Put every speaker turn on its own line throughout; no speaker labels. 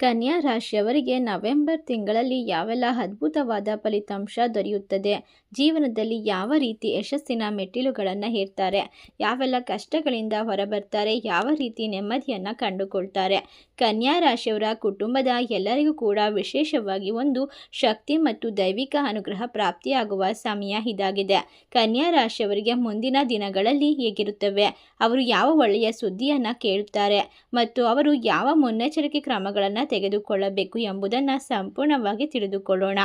ಕನ್ಯಾ ರಾಶಿಯವರಿಗೆ ನವೆಂಬರ್ ತಿಂಗಳಲ್ಲಿ ಯಾವೆಲ್ಲ ಅದ್ಭುತವಾದ ಫಲಿತಾಂಶ ದೊರೆಯುತ್ತದೆ? ಜೀವನದಲ್ಲಿ ಯಾವ ರೀತಿ ಯಶಸ್ಸಿನ ಮೆಟ್ಟಿಲುಗಳನ್ನು ಹೇರ್ತಾರೆ ಯಾವೆಲ್ಲ ಕಷ್ಟಗಳಿಂದ ಹೊರಬರ್ತಾರೆ? ಯಾವ ರೀತಿ ನೆಮ್ಮದಿಯನ್ನು ಕಂಡುಕೊಳ್ತಾರೆ? ಕನ್ಯಾ ರಾಶಿಯವರ ಕುಟುಂಬದ ಎಲ್ಲರಿಗೂ ಕೂಡ ವಿಶೇಷವಾಗಿ ಒಂದು ಶಕ್ತಿ ಮತ್ತು ದೈವಿಕ ಅನುಗ್ರಹ ಪ್ರಾಪ್ತಿಯಾಗುವ ಸಮಯ ಇದಾಗಿದೆ. ಕನ್ಯಾ ರಾಶಿಯವರಿಗೆ ಮುಂದಿನ ದಿನಗಳಲ್ಲಿ ಹೇಗಿರುತ್ತವೆ? ಅವರು ಯಾವ ಒಳ್ಳೆಯ ಸುದ್ದಿಯನ್ನು ಕೇಳುತ್ತಾರೆ? ಮತ್ತು ಅವರು ಯಾವ ಮುನ್ನೆಚ್ಚರಿಕೆ ಕ್ರಮಗಳನ್ನು ತೆಗೆದುಕೊಳ್ಳಬೇಕು ಎಂಬುದನ್ನು ಸಂಪೂರ್ಣವಾಗಿ ತಿಳಿದುಕೊಳ್ಳೋಣ.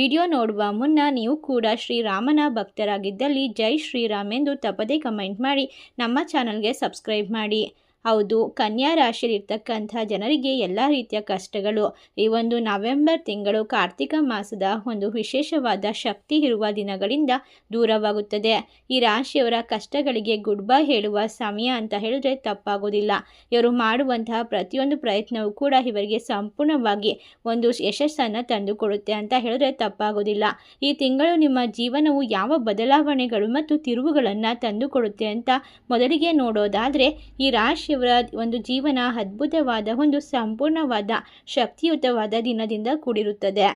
ವಿಡಿಯೋ ನೋಡುವ ಮುನ್ನ ನೀವು ಕೂಡ ಶ್ರೀರಾಮನ ಭಕ್ತರಾಗಿದ್ದಲ್ಲಿ ಜೈ ಶ್ರೀರಾಮ್ ಎಂದು ತಪ್ಪದೇ ಕಮೆಂಟ್ ಮಾಡಿ. ನಮ್ಮ ಚಾನಲ್ಗೆ ಸಬ್ಸ್ಕ್ರೈಬ್ ಮಾಡಿ. ಹೌದು, ಕನ್ಯಾ ರಾಶಿಯಲ್ಲಿರ್ತಕ್ಕಂಥ ಜನರಿಗೆ ಎಲ್ಲ ರೀತಿಯ ಕಷ್ಟಗಳು. ಈ ಒಂದು ನವೆಂಬರ್ ತಿಂಗಳು ಕಾರ್ತಿಕ ಮಾಸದ ಒಂದು ವಿಶೇಷವಾದ ಶಕ್ತಿ ಇರುವ ದಿನಗಳಿಂದ ದೂರವಾಗುತ್ತದೆ. ಈ ರಾಶಿಯವರ ಕಷ್ಟಗಳಿಗೆ ಗುಡ್ ಬೈ ಹೇಳುವ ಸಮಯ ಅಂತ ಹೇಳಿದ್ರೆ ತಪ್ಪಾಗೋದಿಲ್ಲ. ಇವರು ಮಾಡುವಂತಹ ಪ್ರತಿಯೊಂದು ಪ್ರಯತ್ನವೂ ಕೂಡ ಇವರಿಗೆ ಸಂಪೂರ್ಣವಾಗಿ ಒಂದು ಯಶಸ್ಸನ್ನು ತಂದುಕೊಡುತ್ತೆ ಅಂತ ಹೇಳಿದ್ರೆ ತಪ್ಪಾಗೋದಿಲ್ಲ. ಈ ತಿಂಗಳು ನಿಮ್ಮ ಜೀವನವು ಯಾವ ಬದಲಾವಣೆಗಳು ಮತ್ತು ತಿರುವುಗಳನ್ನು ತಂದುಕೊಡುತ್ತೆ ಅಂತ ಮೊದಲಿಗೆ ನೋಡೋದಾದರೆ ಈ ರಾಶಿಯವರ ಒಂದು ಜೀವನ ಅದ್ಭುತವಾದ ಒಂದು ಸಂಪೂರ್ಣವಾದ ಶಕ್ತಿಯುತವಾದ ದಿನದಿಂದ ಕೂಡಿರುತ್ತದೆ.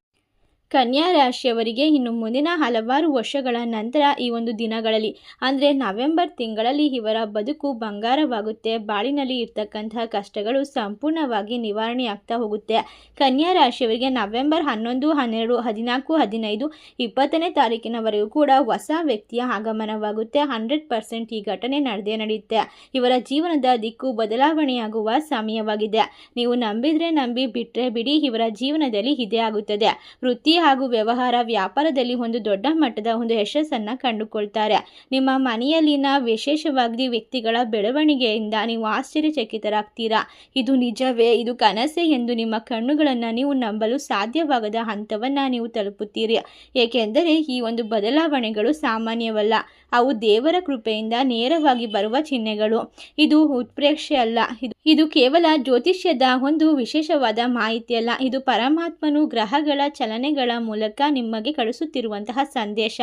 ಕನ್ಯಾ ರಾಶಿಯವರಿಗೆ ಇನ್ನು ಮುಂದಿನ ಹಲವಾರು ವರ್ಷಗಳ ನಂತರ ಈ ಒಂದು ದಿನಗಳಲ್ಲಿ, ಅಂದರೆ ನವೆಂಬರ್ ತಿಂಗಳಲ್ಲಿ ಇವರ ಬದುಕು ಬಂಗಾರವಾಗುತ್ತೆ. ಬಾಳಿನಲ್ಲಿ ಇರ್ತಕ್ಕಂತಹ ಕಷ್ಟಗಳು ಸಂಪೂರ್ಣವಾಗಿ ನಿವಾರಣೆ ಆಗ್ತಾ ಹೋಗುತ್ತೆ. ಕನ್ಯಾ ರಾಶಿಯವರಿಗೆ ನವೆಂಬರ್ ಹನ್ನೊಂದು, ಹನ್ನೆರಡು, ಹದಿನಾಲ್ಕು, ಹದಿನೈದು, ಇಪ್ಪತ್ತನೇ ತಾರೀಕಿನವರೆಗೂ ಕೂಡ ಹೊಸ ವ್ಯಕ್ತಿಯ ಆಗಮನವಾಗುತ್ತೆ. ಹಂಡ್ರೆಡ್ ಪರ್ಸೆಂಟ್ ಈ ಘಟನೆ ನಡೆದೇ ನಡೆಯುತ್ತೆ. ಇವರ ಜೀವನದ ದಿಕ್ಕು ಬದಲಾವಣೆಯಾಗುವ ಸಮಯವಾಗಿದೆ. ನೀವು ನಂಬಿದ್ರೆ ನಂಬಿ ಬಿಟ್ಟರೆ ಬಿಡಿ ಇವರ ಜೀವನದಲ್ಲಿ ಇದೇ ಆಗುತ್ತದೆ. ವೃತ್ತಿ ಹಾಗೂ ವ್ಯವಹಾರ ವ್ಯಾಪಾರದಲ್ಲಿ ಒಂದು ದೊಡ್ಡ ಮಟ್ಟದ ಒಂದು ಯಶಸ್ಸನ್ನು ಕಂಡುಕೊಳ್ತಾರೆ. ನಿಮ್ಮ ಮನೆಯಲ್ಲಿನ ವಿಶೇಷವಾಗಿ ವ್ಯಕ್ತಿಗಳ ಬೆಳವಣಿಗೆಯಿಂದ ನೀವು ಆಶ್ಚರ್ಯಚಕಿತರಾಗ್ತೀರಾ? ಇದು ನಿಜವೇ? ಇದು ಕನಸೇ ಎಂದು ನಿಮ್ಮ ಕಣ್ಣುಗಳನ್ನು ನೀವು ನಂಬಲು ಸಾಧ್ಯವಾಗದ ಹಂತವನ್ನು ನೀವು ತಲುಪುತ್ತೀರಿ. ಏಕೆಂದರೆ ಈ ಒಂದು ಬದಲಾವಣೆಗಳು ಸಾಮಾನ್ಯವಲ್ಲ. ಅವು ದೇವರ ಕೃಪೆಯಿಂದ ನೇರವಾಗಿ ಬರುವ ಚಿಹ್ನೆಗಳು. ಇದು ಉತ್ಪ್ರೇಕ್ಷೆ ಅಲ್ಲ. ಇದು ಕೇವಲ ಜ್ಯೋತಿಷ್ಯದ ಒಂದು ವಿಶೇಷವಾದ ಮಾಹಿತಿಯಲ್ಲ ಇದು ಪರಮಾತ್ಮನು ಗ್ರಹಗಳ ಚಲನೆಗಳ ಮೂಲಕ ನಿಮಗೆ ಕಳಿಸುತ್ತಿರುವಂತಹ ಸಂದೇಶ.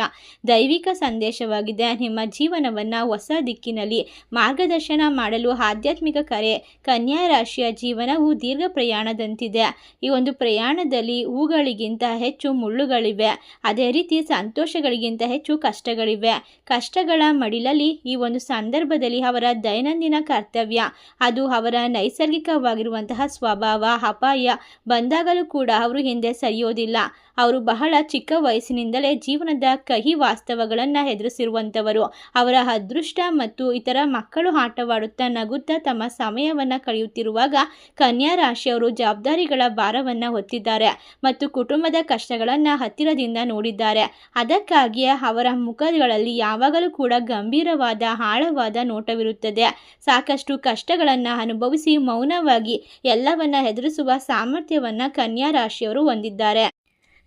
ದೈವಿಕ ಸಂದೇಶವಾಗಿದೆ. ನಿಮ್ಮ ಜೀವನವನ್ನು ಹೊಸ ದಿಕ್ಕಿನಲ್ಲಿ ಮಾರ್ಗದರ್ಶನ ಮಾಡಲು ಆಧ್ಯಾತ್ಮಿಕ ಕರೆ, ಕನ್ಯಾ ರಾಶಿಯ ಜೀವನವು ದೀರ್ಘ ಪ್ರಯಾಣದಂತಿದೆ. ಈ ಒಂದು ಪ್ರಯಾಣದಲ್ಲಿ ಹೂಗಳಿಗಿಂತ ಹೆಚ್ಚು ಮುಳ್ಳುಗಳಿವೆ. ಅದೇ ರೀತಿ ಸಂತೋಷಗಳಿಗಿಂತ ಹೆಚ್ಚು ಕಷ್ಟಗಳಿವೆ. ಕಷ್ಟಗಳ ಮಡಿಲಲ್ಲಿ ಈ ಒಂದು ಸಂದರ್ಭದಲ್ಲಿ ಅವರ ದೈನಂದಿನ ಕರ್ತವ್ಯ. ಅದು ಅವರ ನೈಸರ್ಗಿಕವಾಗಿರುವಂತಹ ಸ್ವಭಾವ, ಅಪಾಯ ಬಂದಾಗಲೂ ಕೂಡ ಅವರು ಹಿಂದೆ ಸರಿಯೋದಿಲ್ಲ. ಅವರು ಬಹಳ ಚಿಕ್ಕ ವಯಸ್ಸಿನಿಂದಲೇ ಜೀವನದ ಕಹಿ ವಾಸ್ತವಗಳನ್ನು ಎದುರಿಸಿರುವಂಥವರು ಅವರ ಅದೃಷ್ಟ ಮತ್ತು ಇತರ ಮಕ್ಕಳು ಆಟವಾಡುತ್ತಾ ನಗುತ್ತಾ ತಮ್ಮ ಸಮಯವನ್ನು ಕಳೆಯುತ್ತಿರುವಾಗ ಕನ್ಯಾ ರಾಶಿಯವರು ಜವಾಬ್ದಾರಿಗಳ ಭಾರವನ್ನು ಹೊತ್ತಿದ್ದಾರೆ ಮತ್ತು ಕುಟುಂಬದ ಕಷ್ಟಗಳನ್ನು ಹತ್ತಿರದಿಂದ ನೋಡಿದ್ದಾರೆ. ಅದಕ್ಕಾಗಿಯೇ ಅವರ ಮುಖಗಳಲ್ಲಿ ಯಾವಾಗಲೂ ಕೂಡ ಗಂಭೀರವಾದ, ಆಳವಾದ ನೋಟವಿರುತ್ತದೆ. ಸಾಕಷ್ಟು ಕಷ್ಟಗಳನ್ನು ಅನುಭವಿಸಿ ಮೌನವಾಗಿ ಎಲ್ಲವನ್ನ ಎದುರಿಸುವ ಸಾಮರ್ಥ್ಯವನ್ನು ಕನ್ಯಾ ರಾಶಿಯವರು ಹೊಂದಿದ್ದಾರೆ.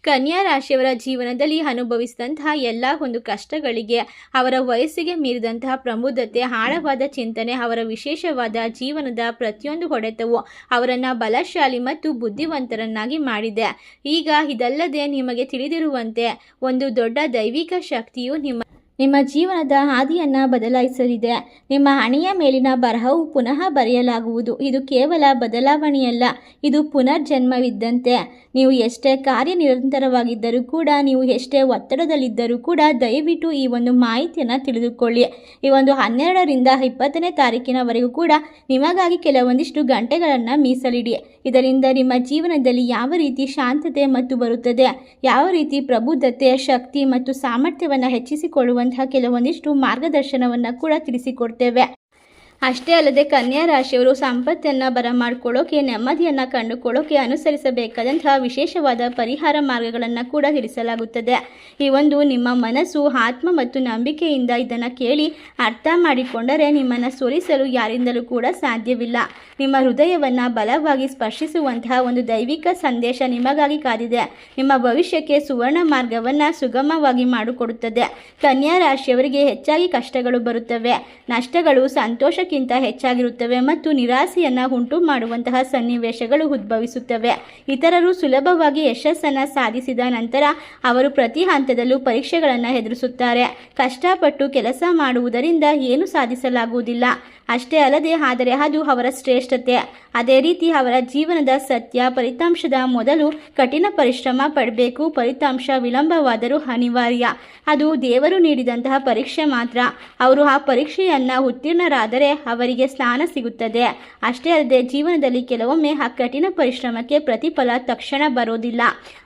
ಕನ್ಯಾ ರಾಶಿಯವರ ಜೀವನದಲ್ಲಿ ಅನುಭವಿಸಿದಂತಹ ಎಲ್ಲ ಒಂದು ಕಷ್ಟಗಳಿಗೆ, ಅವರ ವಯಸ್ಸಿಗೆ ಮೀರಿದಂತಹ ಪ್ರಬುದ್ಧತೆ ಆಳವಾದ ಚಿಂತನೆ, ಅವರ ವಿಶೇಷವಾದ ಜೀವನದ ಪ್ರತಿಯೊಂದು ಹೊಡೆತವು ಅವರನ್ನು ಬಲಶಾಲಿ ಮತ್ತು ಬುದ್ಧಿವಂತರನ್ನಾಗಿ ಮಾಡಿದೆ. ಈಗ ಇದಲ್ಲದೆ ನಿಮಗೆ ತಿಳಿದಿರುವಂತೆ ಒಂದು ದೊಡ್ಡ ದೈವಿಕ ಶಕ್ತಿಯು ನಿಮ್ಮ ನಿಮ್ಮ ಜೀವನದ ಹಾದಿಯನ್ನು ಬದಲಾಯಿಸಲಿದೆ. ನಿಮ್ಮ ಹಣೆಯ ಮೇಲಿನ ಬರಹವು ಪುನಃ ಬರೆಯಲಾಗುವುದು. ಇದು ಕೇವಲ ಬದಲಾವಣೆಯಲ್ಲ, ಇದು ಪುನರ್ಜನ್ಮವಿದ್ದಂತೆ. ನೀವು ಎಷ್ಟೇ ಕಾರ್ಯನಿರಂತರವಾಗಿದ್ದರೂ ಕೂಡ, ನೀವು ಎಷ್ಟೇ ಒತ್ತಡದಲ್ಲಿದ್ದರೂ ಕೂಡ, ದಯವಿಟ್ಟು ಈ ಒಂದು ಮಾಹಿತಿಯನ್ನು ತಿಳಿದುಕೊಳ್ಳಿ. ಈ ಒಂದು ಹನ್ನೆರಡರಿಂದ ಇಪ್ಪತ್ತನೇ ತಾರೀಕಿನವರೆಗೂ ಕೂಡ ನಿಮಗಾಗಿ ಕೆಲವೊಂದಿಷ್ಟು ಗಂಟೆಗಳನ್ನು ಮೀಸಲಿಡಿ. ಇದರಿಂದ ನಿಮ್ಮ ಜೀವನದಲ್ಲಿ ಯಾವ ರೀತಿ ಶಾಂತತೆ ಮತ್ತು ಬರುತ್ತದೆ, ಯಾವ ರೀತಿ ಪ್ರಬುದ್ಧತೆ, ಶಕ್ತಿ ಮತ್ತು ಸಾಮರ್ಥ್ಯವನ್ನು ಹೆಚ್ಚಿಸಿಕೊಳ್ಳುವಂತಹ ಕೆಲವೊಂದಿಷ್ಟು ಮಾರ್ಗದರ್ಶನವನ್ನು ಕೂಡ ತಿಳಿಸಿಕೊಡ್ತೇವೆ. ಅಷ್ಟೇ ಅಲ್ಲದೆ ಕನ್ಯಾ ರಾಶಿಯವರು ಸಂಪತ್ತನ್ನು ಬರಮಾಡ್ಕೊಳ್ಳೋಕೆ, ನೆಮ್ಮದಿಯನ್ನು ಕಂಡುಕೊಳ್ಳೋಕೆ ಅನುಸರಿಸಬೇಕಾದಂತಹ ವಿಶೇಷವಾದ ಪರಿಹಾರ ಮಾರ್ಗಗಳನ್ನು ಕೂಡ ತಿಳಿಸಲಾಗುತ್ತದೆ. ಈ ಒಂದು ನಿಮ್ಮ ಮನಸ್ಸು ಆತ್ಮ ಮತ್ತು ನಂಬಿಕೆಯಿಂದ ಇದನ್ನು ಕೇಳಿ ಅರ್ಥ ಮಾಡಿಕೊಂಡರೆ ನಿಮ್ಮನ್ನು ಸೋಲಿಸಲು ಯಾರಿಂದಲೂ ಕೂಡ ಸಾಧ್ಯವಿಲ್ಲ. ನಿಮ್ಮ ಹೃದಯವನ್ನು ಬಲವಾಗಿ ಸ್ಪರ್ಶಿಸುವಂತಹ ಒಂದು ದೈವಿಕ ಸಂದೇಶ ನಿಮಗಾಗಿ ಕಾದಿದೆ. ನಿಮ್ಮ ಭವಿಷ್ಯಕ್ಕೆ ಸುವರ್ಣ ಮಾರ್ಗವನ್ನು ಸುಗಮವಾಗಿ ಮಾಡಿಕೊಡುತ್ತದೆ. ಕನ್ಯಾ ರಾಶಿಯವರಿಗೆ ಹೆಚ್ಚಾಗಿ ಕಷ್ಟಗಳು ಬರುತ್ತವೆ. ನಷ್ಟಗಳು ಸಂತೋಷ ಕ್ಕಿಂತ ಹೆಚ್ಚಾಗಿರುತ್ತವೆ ಮತ್ತು ನಿರಾಸೆಯನ್ನು ಉಂಟು ಮಾಡುವಂತಹ ಸನ್ನಿವೇಶಗಳು ಉದ್ಭವಿಸುತ್ತವೆ. ಇತರರು ಸುಲಭವಾಗಿ ಯಶಸ್ಸನ್ನು ಸಾಧಿಸಿದ ನಂತರ ಅವರು ಪ್ರತಿ ಹಂತದಲ್ಲೂ ಪರೀಕ್ಷೆಗಳನ್ನು ಎದುರಿಸುತ್ತಾರೆ. ಕಷ್ಟಪಟ್ಟು ಕೆಲಸ ಮಾಡುವುದರಿಂದ ಏನು ಸಾಧಿಸಲಾಗುವುದಿಲ್ಲ. ಅಷ್ಟೇ ಅಲ್ಲದೆ ಆದರೆ ಅದು ಅವರ ಶ್ರೇಷ್ಠತೆ. ಅದೇ ರೀತಿ ಅವರ ಜೀವನದ ಸತ್ಯ, ಫಲಿತಾಂಶದ ಮೊದಲು ಕಠಿಣ ಪರಿಶ್ರಮ ಪಡಬೇಕು. ಫಲಿತಾಂಶ ವಿಳಂಬವಾದರೂ ಅನಿವಾರ್ಯ. ಅದು ದೇವರು ನೀಡಿದಂತಹ ಪರೀಕ್ಷೆ ಮಾತ್ರ. ಅವರು ಆ ಪರೀಕ್ಷೆಯನ್ನು ಉತ್ತೀರ್ಣರಾದರೆ ಅವರಿಗೆ ಸ್ನಾನ ಸಿಗುತ್ತದೆ. ಅಷ್ಟೇ ಅಲ್ಲದೆ ಜೀವನದಲ್ಲಿ ಕೆಲವೊಮ್ಮೆ ಆ ಕಠಿಣ ಪರಿಶ್ರಮಕ್ಕೆ ಪ್ರತಿಫಲ ತಕ್ಷಣ ಬರೋದಿಲ್ಲ.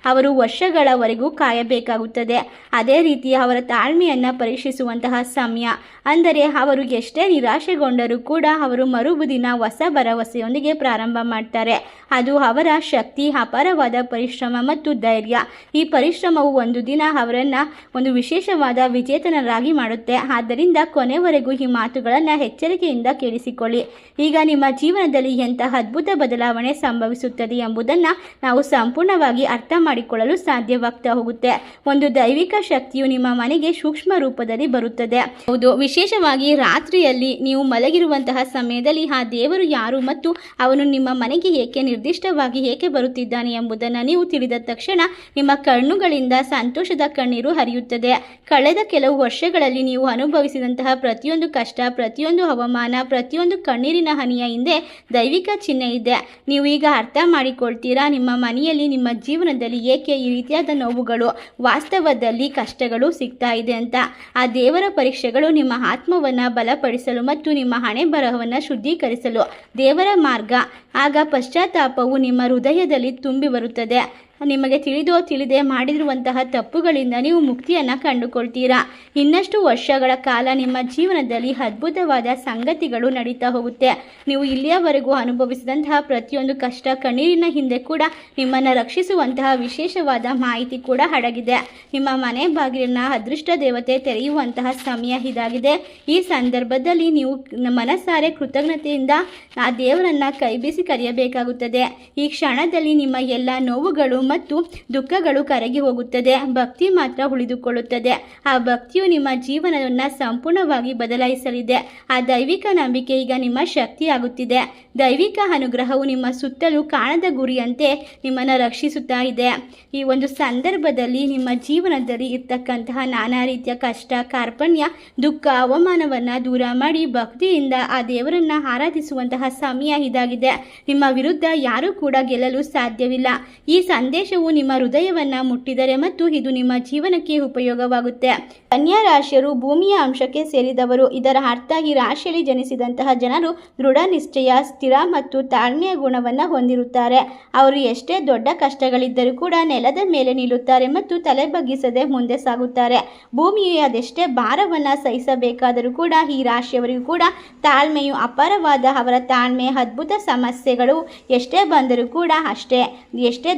ಅವರು ವರ್ಷಗಳವರೆಗೂ ಕಾಯಬೇಕಾಗುತ್ತದೆ. ಅದೇ ರೀತಿ ಅವರ ತಾಳ್ಮೆಯನ್ನು ಪರೀಕ್ಷಿಸುವಂತಹ ಸಮಯ. ಅಂದರೆ ಅವರು ಎಷ್ಟೇ ನಿರಾಶೆಗೊಂಡರೂ ಕೂಡ ಅವರು ಮರುಬುದಿನ ಹೊಸ ಭರವಸೆಯೊಂದಿಗೆ ಪ್ರಾರಂಭ ಮಾಡ್ತಾರೆ. ಅದು ಅವರ ಶಕ್ತಿ, ಅಪಾರವಾದ ಪರಿಶ್ರಮ ಮತ್ತು ಧೈರ್ಯ. ಈ ಪರಿಶ್ರಮವು ಒಂದು ದಿನ ಅವರನ್ನು ಒಂದು ವಿಶೇಷವಾದ ವಿಜೇತನರಾಗಿ ಮಾಡುತ್ತೆ. ಆದ್ದರಿಂದ ಕೊನೆವರೆಗೂ ಈ ಮಾತುಗಳನ್ನು ಎಚ್ಚರಿಕೆಯಿಂದ ಕೇಳಿಸಿಕೊಳ್ಳಿ. ಈಗ ನಿಮ್ಮ ಜೀವನದಲ್ಲಿ ಎಂತಹ ಅದ್ಭುತ ಬದಲಾವಣೆ ಸಂಭವಿಸುತ್ತದೆ ಎಂಬುದನ್ನು ನಾವು ಸಂಪೂರ್ಣವಾಗಿ ಅರ್ಥ ಮಾಡಿಕೊಳ್ಳಲು ಸಾಧ್ಯವಾಗ್ತಾ ಹೋಗುತ್ತೆ. ಒಂದು ದೈವಿಕ ಶಕ್ತಿಯು ನಿಮ್ಮ ಮನೆಗೆ ಸೂಕ್ಷ್ಮ ರೂಪದಲ್ಲಿ ಬರುತ್ತದೆ. ಹೌದು, ವಿಶೇಷವಾಗಿ ರಾತ್ರಿಯಲ್ಲಿ ನೀವು ಮಲಗಿರುವಂತಹ ಸಮಯದಲ್ಲಿ ಆ ದೇವರು ಯಾರು ಮತ್ತು ಅವನು ನಿಮ್ಮ ಮನೆಗೆ ಏಕೆ ನಿರ್ದಿಷ್ಟವಾಗಿ ಏಕೆ ಬರುತ್ತಿದ್ದಾನೆ ಎಂಬುದನ್ನು ನೀವು ತಿಳಿದ ತಕ್ಷಣ ನಿಮ್ಮ ಕಣ್ಣುಗಳಿಂದ ಸಂತೋಷದ ಕಣ್ಣೀರು ಹರಿಯುತ್ತದೆ. ಕಳೆದ ಕೆಲವು ವರ್ಷಗಳಲ್ಲಿ ನೀವು ಅನುಭವಿಸಿದಂತಹ ಪ್ರತಿಯೊಂದು ಕಷ್ಟ, ಪ್ರತಿಯೊಂದು ಹವಾಮಾನ ಪ್ರತಿಯೊಂದು ಕಣ್ಣೀರಿನ ಹನಿಯ ಹಿಂದೆ ದೈವಿಕ ಚಿಹ್ನೆ ಇದೆ. ನೀವು ಈಗ ಅರ್ಥ ಮಾಡಿಕೊಳ್ತೀರಾ? ನಿಮ್ಮ ಮನೆಯಲ್ಲಿ, ನಿಮ್ಮ ಜೀವನದಲ್ಲಿ ಏಕೆ ಈ ರೀತಿಯಾದ ನೋವುಗಳು, ವಾಸ್ತವದಲ್ಲಿ ಕಷ್ಟಗಳು ಸಿಗ್ತಾ ಇದೆ ಅಂತ. ಆ ದೇವರ ಪರೀಕ್ಷೆಗಳು ನಿಮ್ಮ ಆತ್ಮವನ್ನು ಬಲಪಡಿಸಲು ಮತ್ತು ನಿಮ್ಮ ಹಣೆ ಬರಹವನ್ನು ಶುದ್ಧೀಕರಿಸಲು ದೇವರ ಮಾರ್ಗ. ಆಗ ಪಶ್ಚಾತ್ತಾಪವು ನಿಮ್ಮ ಹೃದಯದಲ್ಲಿ ತುಂಬಿ ಬರುತ್ತದೆ. ನಿಮಗೆ ತಿಳಿದೋ ತಿಳಿದೇ ಮಾಡಿರುವಂತಹ ತಪ್ಪುಗಳಿಂದ ನೀವು ಮುಕ್ತಿಯನ್ನು ಕಂಡುಕೊಳ್ತೀರಾ? ಇನ್ನಷ್ಟು ವರ್ಷಗಳ ಕಾಲ ನಿಮ್ಮ ಜೀವನದಲ್ಲಿ ಅದ್ಭುತವಾದ ಸಂಗತಿಗಳು ನಡೀತಾ ಹೋಗುತ್ತೆ. ನೀವು ಇಲ್ಲಿಯವರೆಗೂ ಅನುಭವಿಸಿದಂತಹ ಪ್ರತಿಯೊಂದು ಕಷ್ಟ ಕಣ್ಣೀರಿನ ಹಿಂದೆ ಕೂಡ ನಿಮ್ಮನ್ನು ರಕ್ಷಿಸುವಂತಹ ವಿಶೇಷವಾದ ಮಾಹಿತಿ ಕೂಡ ಅಡಗಿದೆ. ನಿಮ್ಮ ಮನೆ ಬಾಗಿಲಿನ ಅದೃಷ್ಟ ದೇವತೆ ತೆರೆಯುವಂತಹ ಸಮಯ ಇದಾಗಿದೆ. ಈ ಸಂದರ್ಭದಲ್ಲಿ ನೀವು ಮನಸಾರೆ ಕೃತಜ್ಞತೆಯಿಂದ ಆ ದೇವರನ್ನ ಕೈಬೀಸಿ ಕರೆಯಬೇಕಾಗುತ್ತದೆ. ಈ ಕ್ಷಣದಲ್ಲಿ ನಿಮ್ಮ ಎಲ್ಲ ನೋವುಗಳು ಮತ್ತು ದುಃಖಗಳು ಕರಗಿ ಹೋಗುತ್ತದೆ. ಭಕ್ತಿ ಮಾತ್ರ ಉಳಿದುಕೊಳ್ಳುತ್ತದೆ. ಆ ಭಕ್ತಿಯು ನಿಮ್ಮ ಜೀವನವನ್ನು ಸಂಪೂರ್ಣವಾಗಿ ಬದಲಾಯಿಸಲಿದೆ. ಆ ದೈವಿಕ ನಂಬಿಕೆ ಈಗ ನಿಮ್ಮ ಶಕ್ತಿಯಾಗುತ್ತಿದೆ. ದೈವಿಕ ಅನುಗ್ರಹವು ನಿಮ್ಮ ಸುತ್ತಲೂ ಕಾಣದ ಗುರಿಯಂತೆ ನಿಮ್ಮನ್ನು ರಕ್ಷಿಸುತ್ತಾ ಇದೆ. ಈ ಒಂದು ಸಂದರ್ಭದಲ್ಲಿ ನಿಮ್ಮ ಜೀವನದಲ್ಲಿ ಇರ್ತಕ್ಕಂತಹ ನಾನಾ ರೀತಿಯ ಕಷ್ಟ, ಕಾರ್ಪಣ್ಯ, ದುಃಖ, ಅವಮಾನವನ್ನು ದೂರ ಮಾಡಿ ಭಕ್ತಿಯಿಂದ ಆ ದೇವರನ್ನು ಆರಾಧಿಸುವಂತಹ ಸಮಯ ಇದಾಗಿದೆ. ನಿಮ್ಮ ವಿರುದ್ಧ ಯಾರೂ ಕೂಡ ಗೆಲ್ಲಲು ಸಾಧ್ಯವಿಲ್ಲ. ಈ ಸಂದೇಶವು ನಿಮ್ಮ ಹೃದಯವನ್ನು ಮುಟ್ಟಿದರೆ ಮತ್ತು ಇದು ನಿಮ್ಮ ಜೀವನಕ್ಕೆ ಉಪಯೋಗವಾಗುತ್ತೆ. ಕನ್ಯಾ ರಾಶಿಯರು ಭೂಮಿಯ ಅಂಶಕ್ಕೆ ಸೇರಿದವರು. ಇದರ ಅರ್ಥ ಈ ರಾಶಿಯಲ್ಲಿ ಜನಿಸಿದಂತಹ ಜನರು ದೃಢ ನಿಶ್ಚಯ, ಸ್ಥಿರ ಮತ್ತು ತಾಳ್ಮೆಯ ಗುಣವನ್ನು ಹೊಂದಿರುತ್ತಾರೆ. ಅವರು ಎಷ್ಟೇ ದೊಡ್ಡ ಕಷ್ಟಗಳಿದ್ದರೂ ಕೂಡ ನೆಲದ ಮೇಲೆ ನಿಲ್ಲುತ್ತಾರೆ ಮತ್ತು ತಲೆ ಬಗ್ಗಿಸದೆ ಮುಂದೆ ಸಾಗುತ್ತಾರೆ. ಭೂಮಿಯು ಅದೆಷ್ಟೇ ಭಾರವನ್ನು ಸಹಿಸಬೇಕಾದರೂ ಕೂಡ ಈ ರಾಶಿಯವರಿಗೂ ಕೂಡ ತಾಳ್ಮೆಯು ಅಪಾರವಾದ ಅವರ ತಾಳ್ಮೆ, ಅದ್ಭುತ ಸಮಸ್ಯೆಗಳು ಎಷ್ಟೇ ಬಂದರೂ ಕೂಡ ಅಷ್ಟೇ. ಎಷ್ಟೇ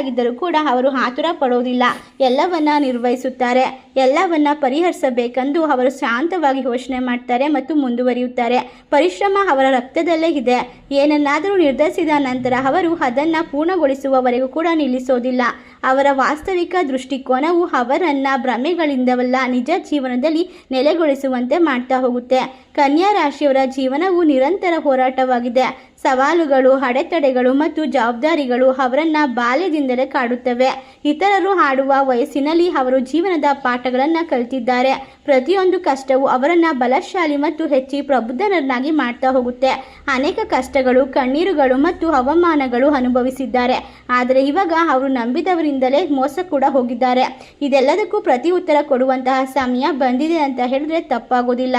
ದೊಡ್ಡದಾಗಿದ್ದರೂ ಕೂಡ ಅವರು ಆತುರ ಪಡೋದಿಲ್ಲ. ಎಲ್ಲವನ್ನ ನಿರ್ವಹಿಸುತ್ತಾರೆ. ಎಲ್ಲವನ್ನ ಪರಿಹರಿಸಬೇಕೆಂದು ಅವರು ಶಾಂತವಾಗಿ ಯೋಚನೆ ಮಾಡ್ತಾರೆ ಮತ್ತು ಮುಂದುವರಿಯುತ್ತಾರೆ. ಪರಿಶ್ರಮ ಅವರ ರಕ್ತದಲ್ಲೇ ಇದೆ. ಏನನ್ನಾದರೂ ನಿರ್ಧರಿಸಿದ ನಂತರ ಅವರು ಅದನ್ನು ಪೂರ್ಣಗೊಳಿಸುವವರೆಗೂ ಕೂಡ ನಿಲ್ಲಿಸೋದಿಲ್ಲ. ಅವರ ವಾಸ್ತವಿಕ ದೃಷ್ಟಿಕೋನವು ಅವರನ್ನು ಭ್ರಮೆಗಳಿಂದವಲ್ಲ, ನಿಜ ಜೀವನದಲ್ಲಿ ನೆಲೆಗೊಳಿಸುವಂತೆ ಮಾಡ್ತಾ ಹೋಗುತ್ತೆ. ಕನ್ಯಾ ರಾಶಿಯವರ ಜೀವನವು ನಿರಂತರ ಹೋರಾಟವಾಗಿದೆ. ಸವಾಲುಗಳು, ಅಡೆತಡೆಗಳು ಮತ್ತು ಜವಾಬ್ದಾರಿಗಳು ಅವರನ್ನು ಬಾಲ್ಯದಿಂದಲೇ ಕಾಡುತ್ತವೆ. ಇತರರು ಆಡುವ ವಯಸ್ಸಿನಲ್ಲಿ ಅವರು ಜೀವನದ ಪಾಠಗಳನ್ನು ಕಲಿತಿದ್ದಾರೆ. ಪ್ರತಿಯೊಂದು ಕಷ್ಟವು ಅವರನ್ನು ಬಲಶಾಲಿ ಮತ್ತು ಹೆಚ್ಚಿ ಪ್ರಬುದ್ಧರನ್ನಾಗಿ ಮಾಡ್ತಾ ಹೋಗುತ್ತೆ. ಅನೇಕ ಕಷ್ಟಗಳು, ಕಣ್ಣೀರುಗಳು ಮತ್ತು ಅವಮಾನಗಳು ಅನುಭವಿಸಿದ್ದಾರೆ. ಆದರೆ ಇವಾಗ ಅವರು ನಂಬಿದವರಿಂದಲೇ ಮೋಸ ಕೂಡ ಹೋಗಿದ್ದಾರೆ. ಇದೆಲ್ಲದಕ್ಕೂ ಪ್ರತಿ ಉತ್ತರ ಕೊಡುವಂತಹ ಸಮಯ ಬಂದಿದೆ ಅಂತ ಹೇಳಿದ್ರೆ ತಪ್ಪಾಗೋದಿಲ್ಲ.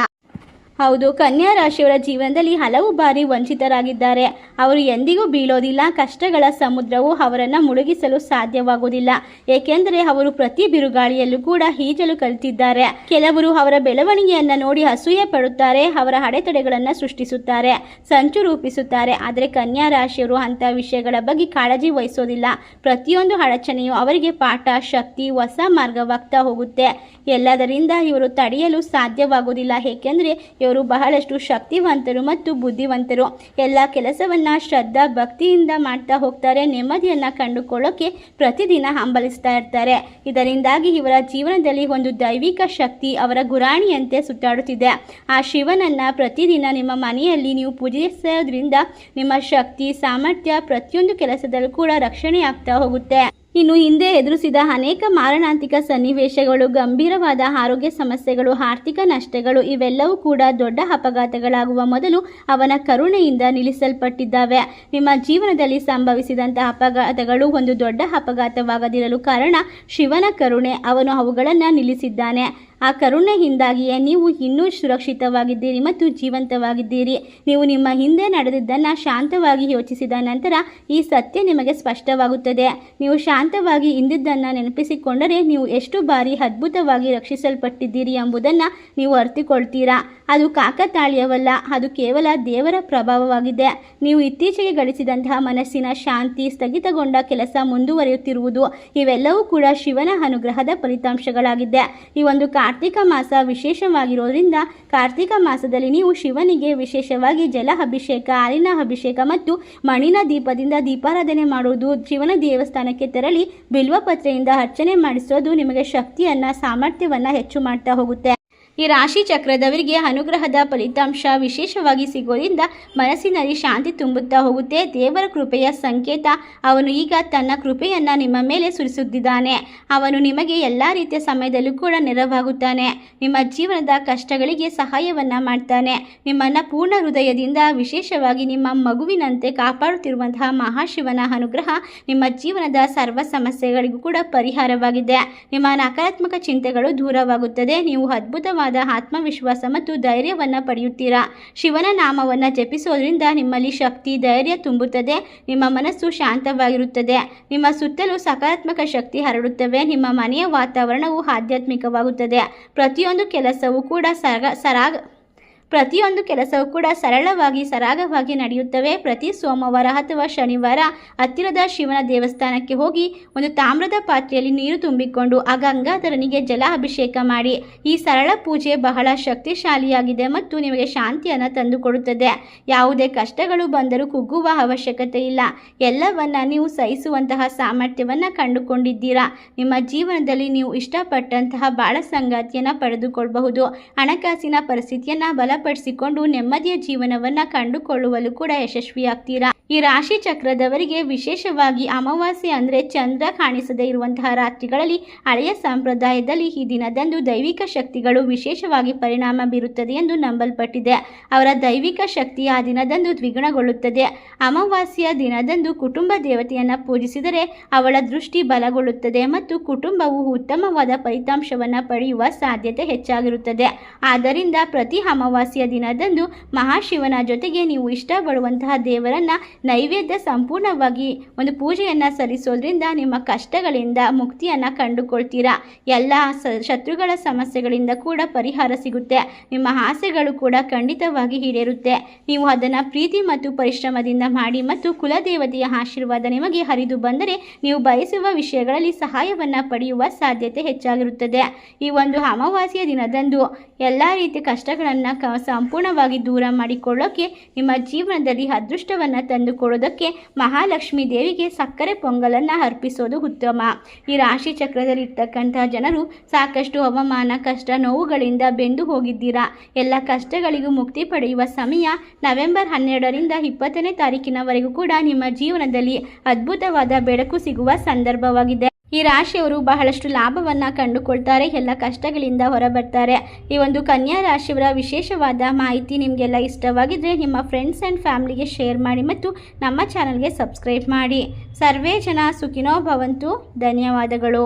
ಹೌದು, ಕನ್ಯಾ ರಾಶಿಯವರ ಜೀವನದಲ್ಲಿ ಹಲವು ಬಾರಿ ವಂಚಿತರಾಗಿದ್ದಾರೆ. ಅವರು ಎಂದಿಗೂ ಬೀಳೋದಿಲ್ಲ. ಕಷ್ಟಗಳ ಸಮುದ್ರವು ಅವರನ್ನು ಮುಳುಗಿಸಲು ಸಾಧ್ಯವಾಗುವುದಿಲ್ಲ. ಏಕೆಂದರೆ ಅವರು ಪ್ರತಿ ಬಿರುಗಾಳಿಯಲ್ಲೂ ಕೂಡ ಈಜಲು ಕಲಿತಿದ್ದಾರೆ. ಕೆಲವರು ಅವರ ಬೆಳವಣಿಗೆಯನ್ನು ನೋಡಿ ಅಸೂಯೆ ಪಡುತ್ತಾರೆ. ಅವರ ಅಡೆತಡೆಗಳನ್ನು ಸೃಷ್ಟಿಸುತ್ತಾರೆ. ಸಂಚು ರೂಪಿಸುತ್ತಾರೆ. ಆದರೆ ಕನ್ಯಾ ರಾಶಿಯವರು ಅಂಥ ವಿಷಯಗಳ ಬಗ್ಗೆ ಕಾಳಜಿ ವಹಿಸೋದಿಲ್ಲ. ಪ್ರತಿಯೊಂದು ಅಡಚಣೆಯು ಅವರಿಗೆ ಪಾಠ, ಶಕ್ತಿ, ಹೊಸ ಮಾರ್ಗವಾಗ್ತಾ ಹೋಗುತ್ತೆ. ಎಲ್ಲದರಿಂದ ಇವರು ತಡೆಯಲು ಸಾಧ್ಯವಾಗುವುದಿಲ್ಲ. ಏಕೆಂದರೆ ಇವರು ಬಹಳಷ್ಟು ಶಕ್ತಿವಂತರು ಮತ್ತು ಬುದ್ಧಿವಂತರು. ಎಲ್ಲ ಕೆಲಸವನ್ನ ಶ್ರದ್ಧಾ ಭಕ್ತಿಯಿಂದ ಮಾಡ್ತಾ ಹೋಗ್ತಾರೆ, ನೆಮ್ಮದಿಯನ್ನ ಕಂಡುಕೊಳ್ಳೋಕೆ ಪ್ರತಿದಿನ ಹಂಬಲಿಸ್ತಾ ಇರ್ತಾರೆ. ಇದರಿಂದಾಗಿ ಇವರ ಜೀವನದಲ್ಲಿ ಒಂದು ದೈವಿಕ ಶಕ್ತಿ ಅವರ ಗುರಾಣಿಯಂತೆ ಸುತ್ತಾಡುತ್ತಿದೆ. ಆ ಶಿವನನ್ನ ಪ್ರತಿದಿನ ನಿಮ್ಮ ಮನೆಯಲ್ಲಿ ನೀವು ಪೂಜಿಸೋದ್ರಿಂದ ನಿಮ್ಮ ಶಕ್ತಿ, ಸಾಮರ್ಥ್ಯ ಪ್ರತಿಯೊಂದು ಕೆಲಸದಲ್ಲೂ ಕೂಡ ರಕ್ಷಣೆ ಆಗ್ತಾ ಹೋಗುತ್ತೆ. ಇನ್ನು ಹಿಂದೆ ಎದುರಿಸಿದ ಅನೇಕ ಮಾರಣಾಂತಿಕ ಸನ್ನಿವೇಶಗಳು, ಗಂಭೀರವಾದ ಆರೋಗ್ಯ ಸಮಸ್ಯೆಗಳು, ಆರ್ಥಿಕ ನಷ್ಟಗಳು, ಇವೆಲ್ಲವೂ ಕೂಡ ದೊಡ್ಡ ಅಪಘಾತಗಳಾಗುವ ಮೊದಲು ಅವನ ಕರುಣೆಯಿಂದ ನಿಲ್ಲಿಸಲ್ಪಟ್ಟಿದ್ದಾವೆ. ನಿಮ್ಮ ಜೀವನದಲ್ಲಿ ಸಂಭವಿಸಿದಂತಹ ಅಪಘಾತಗಳು ಒಂದು ದೊಡ್ಡ ಅಪಘಾತವಾಗದಿರಲು ಕಾರಣ ಶಿವನ ಕರುಣೆ. ಅವನು ಅವುಗಳನ್ನು ನಿಲ್ಲಿಸಿದ್ದಾನೆ. ಆ ಕರುಣೆಯಿಂದಾಗಿಯೇ ನೀವು ಇನ್ನೂ ಸುರಕ್ಷಿತವಾಗಿದ್ದೀರಿ ಮತ್ತು ಜೀವಂತವಾಗಿದ್ದೀರಿ. ನೀವು ನಿಮ್ಮ ಹಿಂದೆ ನಡೆದಿದ್ದನ್ನು ಶಾಂತವಾಗಿ ಯೋಚಿಸಿದ ನಂತರ ಈ ಸತ್ಯ ನಿಮಗೆ ಸ್ಪಷ್ಟವಾಗುತ್ತದೆ. ನೀವು ಶಾಂತವಾಗಿ ಹಿಂದಿದ್ದನ್ನು ನೆನಪಿಸಿಕೊಂಡರೆ ನೀವು ಎಷ್ಟು ಬಾರಿ ಅದ್ಭುತವಾಗಿ ರಕ್ಷಿಸಲ್ಪಟ್ಟಿದ್ದೀರಿ ಎಂಬುದನ್ನು ನೀವು ಅರ್ಥಿಕೊಳ್ತೀರಾ ಅದು ಕಾಕತಾಳೀಯವಲ್ಲ, ಅದು ಕೇವಲ ದೇವರ ಪ್ರಭಾವವಾಗಿದೆ. ನೀವು ಇತ್ತೀಚೆಗೆ ಗಳಿಸಿದಂತಹ ಮನಸ್ಸಿನ ಶಾಂತಿ ಸ್ಥಗಿತಗೊಂಡ ಕೆಲಸ ಮುಂದುವರಿಯುತ್ತಿರುವುದು, ಇವೆಲ್ಲವೂ ಕೂಡ ಶಿವನ ಅನುಗ್ರಹದ ಫಲಿತಾಂಶಗಳಾಗಿದೆ ಈ ಒಂದು ಕಾರ್ತಿಕ ಮಾಸ ವಿಶೇಷವಾಗಿರೋದ್ರಿಂದ ಕಾರ್ತಿಕ ಮಾಸದಲ್ಲಿ ನೀವು ಶಿವನಿಗೆ ವಿಶೇಷವಾಗಿ ಜಲ ಅಭಿಷೇಕ ಹಾಲಿನ ಅಭಿಷೇಕ ಮತ್ತು ಮಣ್ಣಿನ ದೀಪದಿಂದ ದೀಪಾರಾಧನೆ ಮಾಡುವುದು, ಶಿವನ ದೇವಸ್ಥಾನಕ್ಕೆ ತೆರಳಿ ಬಿಲ್ವಪತ್ರೆಯಿಂದ ಅರ್ಚನೆ ಮಾಡಿಸೋದು ನಿಮಗೆ ಶಕ್ತಿಯನ್ನು, ಸಾಮರ್ಥ್ಯವನ್ನು ಹೆಚ್ಚು ಮಾಡ್ತಾ ಹೋಗುತ್ತೆ. ಈ ರಾಶಿ ಚಕ್ರದವರಿಗೆ ಅನುಗ್ರಹದ ಫಲಿತಾಂಶ ವಿಶೇಷವಾಗಿ ಸಿಗೋದ್ರಿಂದ ಮನಸ್ಸಿನಲ್ಲಿ ಶಾಂತಿ ತುಂಬುತ್ತಾ ಹೋಗುತ್ತೆ. ದೇವರ ಕೃಪೆಯ ಸಂಕೇತ. ಅವನು ಈಗ ತನ್ನ ಕೃಪೆಯನ್ನು ನಿಮ್ಮ ಮೇಲೆ ಸುರಿಸುತ್ತಿದ್ದಾನೆ. ಅವನು ನಿಮಗೆ ಎಲ್ಲ ರೀತಿಯ ಸಮಯದಲ್ಲೂ ಕೂಡ ನೆರವಾಗುತ್ತಾನೆ. ನಿಮ್ಮ ಜೀವನದ ಕಷ್ಟಗಳಿಗೆ ಸಹಾಯವನ್ನು ಮಾಡ್ತಾನೆ. ನಿಮ್ಮನ್ನ ಪೂರ್ಣ ಹೃದಯದಿಂದ ವಿಶೇಷವಾಗಿ ನಿಮ್ಮ ಮಗುವಿನಂತೆ ಕಾಪಾಡುತ್ತಿರುವಂತಹ ಮಹಾಶಿವನ ಅನುಗ್ರಹ ನಿಮ್ಮ ಜೀವನದ ಸರ್ವ ಸಮಸ್ಯೆಗಳಿಗೂ ಕೂಡ ಪರಿಹಾರವಾಗಿದೆ. ನಿಮ್ಮ ನಕಾರಾತ್ಮಕ ಚಿಂತೆಗಳು ದೂರವಾಗುತ್ತದೆ. ನೀವು ಅದ್ಭುತವಾದ ಆತ್ಮವಿಶ್ವಾಸ ಮತ್ತು ಧೈರ್ಯವನ್ನು ಪಡೆಯುತ್ತೀರಾ? ಶಿವನ ನಾಮವನ್ನು ಜಪಿಸೋದ್ರಿಂದ ನಿಮ್ಮಲ್ಲಿ ಶಕ್ತಿ, ಧೈರ್ಯ ತುಂಬುತ್ತದೆ. ನಿಮ್ಮ ಮನಸ್ಸು ಶಾಂತವಾಗಿರುತ್ತದೆ. ನಿಮ್ಮ ಸುತ್ತಲೂ ಸಕಾರಾತ್ಮಕ ಶಕ್ತಿ ಹರಡುತ್ತವೆ. ನಿಮ್ಮ ಮನೆಯ ವಾತಾವರಣವು ಆಧ್ಯಾತ್ಮಿಕವಾಗುತ್ತದೆ. ಪ್ರತಿಯೊಂದು ಕೆಲಸವೂ ಕೂಡ ಸರ ಸರಾಗ ಪ್ರತಿಯೊಂದು ಕೆಲಸವೂ ಕೂಡ ಸರಳವಾಗಿ, ಸರಾಗವಾಗಿ ನಡೆಯುತ್ತವೆ. ಪ್ರತಿ ಸೋಮವಾರ ಅಥವಾ ಶನಿವಾರ ಹತ್ತಿರದ ಶಿವನ ದೇವಸ್ಥಾನಕ್ಕೆ ಹೋಗಿ ಒಂದು ತಾಮ್ರದ ಪಾತ್ರೆಯಲ್ಲಿ ನೀರು ತುಂಬಿಕೊಂಡು ಆ ಗಂಗಾಧರನಿಗೆ ಜಲ ಅಭಿಷೇಕ ಮಾಡಿ. ಈ ಸರಳ ಪೂಜೆ ಬಹಳ ಶಕ್ತಿಶಾಲಿಯಾಗಿದೆ ಮತ್ತು ನಿಮಗೆ ಶಾಂತಿಯನ್ನು ತಂದುಕೊಡುತ್ತದೆ. ಯಾವುದೇ ಕಷ್ಟಗಳು ಬಂದರೂ ಕುಗ್ಗುವ ಅವಶ್ಯಕತೆ ಇಲ್ಲ. ಎಲ್ಲವನ್ನ ನೀವು ಸಹಿಸುವಂತಹ ಸಾಮರ್ಥ್ಯವನ್ನು ಕಂಡುಕೊಂಡಿದ್ದೀರಾ. ನಿಮ್ಮ ಜೀವನದಲ್ಲಿ ನೀವು ಇಷ್ಟಪಟ್ಟಂತಹ ಬಾಳ ಸಂಗಾತಿಯನ್ನು ಪಡೆದುಕೊಳ್ಳಬಹುದು ಹಣಕಾಸಿನ ಪರಿಸ್ಥಿತಿಯನ್ನು ಬಲಪಡಿಸಿಕೊಂಡು ನೆಮ್ಮದಿಯ ಜೀವನವನ್ನು ಕಂಡುಕೊಳ್ಳುವಲ್ಲೂ ಕೂಡ ಯಶಸ್ವಿಯಾಗ್ತೀರಾ? ಈ ರಾಶಿ ಚಕ್ರದವರಿಗೆ ವಿಶೇಷವಾಗಿ ಅಮಾವಾಸ್ಯೆ ಅಂದರೆ ಚಂದ್ರ ಕಾಣಿಸದೇ ಇರುವಂತಹ ರಾತ್ರಿಗಳಲ್ಲಿ ಹಳೆಯ ಸಂಪ್ರದಾಯದಲ್ಲಿ ಈ ದಿನದಂದು ದೈವಿಕ ಶಕ್ತಿಗಳು ವಿಶೇಷವಾಗಿ ಪರಿಣಾಮ ಬೀರುತ್ತದೆ ಎಂದು ನಂಬಲ್ಪಟ್ಟಿದೆ. ಅವರ ದೈವಿಕ ಶಕ್ತಿ ಆ ದಿನದಂದು ದ್ವಿಗುಣಗೊಳ್ಳುತ್ತದೆ. ಅಮಾವಾಸ್ಯೆಯ ದಿನದಂದು ಕುಟುಂಬ ದೇವತೆಯನ್ನು ಪೂಜಿಸಿದರೆ ಅವಳ ದೃಷ್ಟಿ ಬಲಗೊಳ್ಳುತ್ತದೆ ಮತ್ತು ಕುಟುಂಬವು ಉತ್ತಮವಾದ ಫಲಿತಾಂಶವನ್ನು ಪಡೆಯುವ ಸಾಧ್ಯತೆ ಹೆಚ್ಚಾಗಿರುತ್ತದೆ. ಆದ್ದರಿಂದ ಪ್ರತಿ ಅಮಾವಾಸ್ಯೆಯ ದಿನದಂದು ಮಹಾಶಿವನ ಜೊತೆಗೆ ನೀವು ಇಷ್ಟಪಡುವಂತಹ ದೇವರನ್ನ ನೈವೇದ್ಯ ಸಂಪೂರ್ಣವಾಗಿ ಒಂದು ಪೂಜೆಯನ್ನು ಸಲ್ಲಿಸೋದ್ರಿಂದ ನಿಮ್ಮ ಕಷ್ಟಗಳಿಂದ ಮುಕ್ತಿಯನ್ನು ಕಂಡುಕೊಳ್ತೀರಾ? ಎಲ್ಲ ಶತ್ರುಗಳ ಸಮಸ್ಯೆಗಳಿಂದ ಕೂಡ ಪರಿಹಾರ ಸಿಗುತ್ತೆ. ನಿಮ್ಮ ಆಸೆಗಳು ಕೂಡ ಖಂಡಿತವಾಗಿ ಈಡೇರುತ್ತೆ. ನೀವು ಅದನ್ನು ಪ್ರೀತಿ ಮತ್ತು ಪರಿಶ್ರಮದಿಂದ ಮಾಡಿ ಮತ್ತು ಕುಲದೇವತೆಯ ಆಶೀರ್ವಾದ ನಿಮಗೆ ಹರಿದು ಬಂದರೆ ನೀವು ಬಯಸುವ ವಿಷಯಗಳಲ್ಲಿ ಸಹಾಯವನ್ನು ಪಡೆಯುವ ಸಾಧ್ಯತೆ ಹೆಚ್ಚಾಗಿರುತ್ತದೆ. ಈ ಒಂದು ಅಮಾವಾಸ್ಯೆಯ ದಿನದಂದು ಎಲ್ಲ ರೀತಿಯ ಕಷ್ಟಗಳನ್ನು ಸಂಪೂರ್ಣವಾಗಿ ದೂರ ಮಾಡಿಕೊಳ್ಳೋಕೆ ನಿಮ್ಮ ಜೀವನದಲ್ಲಿ ಅದೃಷ್ಟವನ್ನು ತಂದುಕೊಡೋದಕ್ಕೆ ಮಹಾಲಕ್ಷ್ಮೀ ದೇವಿಗೆ ಸಕ್ಕರೆ ಪೊಂಗಲನ್ನು ಅರ್ಪಿಸೋದು ಉತ್ತಮ. ಈ ರಾಶಿ ಚಕ್ರದಲ್ಲಿ ಇರ್ತಕ್ಕಂಥ ಜನರು ಸಾಕಷ್ಟು ಹವಾಮಾನ ಕಷ್ಟ, ನೋವುಗಳಿಂದ ಬೆಂದು ಹೋಗಿದ್ದೀರಾ? ಎಲ್ಲ ಕಷ್ಟಗಳಿಗೂ ಮುಕ್ತಿ ಪಡೆಯುವ ಸಮಯ ನವೆಂಬರ್ ಹನ್ನೆರಡರಿಂದ ಇಪ್ಪತ್ತನೇ ತಾರೀಕಿನವರೆಗೂ ಕೂಡ ನಿಮ್ಮ ಜೀವನದಲ್ಲಿ ಅದ್ಭುತವಾದ ಬೆಳಕು ಸಿಗುವ ಸಂದರ್ಭವಾಗಿದೆ. ಈ ರಾಶಿಯವರು ಬಹಳಷ್ಟು ಲಾಭವನ್ನು ಕಂಡುಕೊಳ್ತಾರೆ, ಎಲ್ಲ ಕಷ್ಟಗಳಿಂದ ಹೊರಬರ್ತಾರೆ. ಈ ಒಂದು ಕನ್ಯಾ ರಾಶಿಯವರ ವಿಶೇಷವಾದ ಮಾಹಿತಿ ನಿಮಗೆಲ್ಲ ಇಷ್ಟವಾಗಿದ್ದರೆ ನಿಮ್ಮ ಫ್ರೆಂಡ್ಸ್ ಆ್ಯಂಡ್ ಫ್ಯಾಮ್ಲಿಗೆ ಶೇರ್ ಮಾಡಿ ಮತ್ತು ನಮ್ಮ ಚಾನಲ್ಗೆ ಸಬ್ಸ್ಕ್ರೈಬ್ ಮಾಡಿ. ಸರ್ವೇ ಜನ ಸುಖಿನೋ ಭವಂತು. ಧನ್ಯವಾದಗಳು.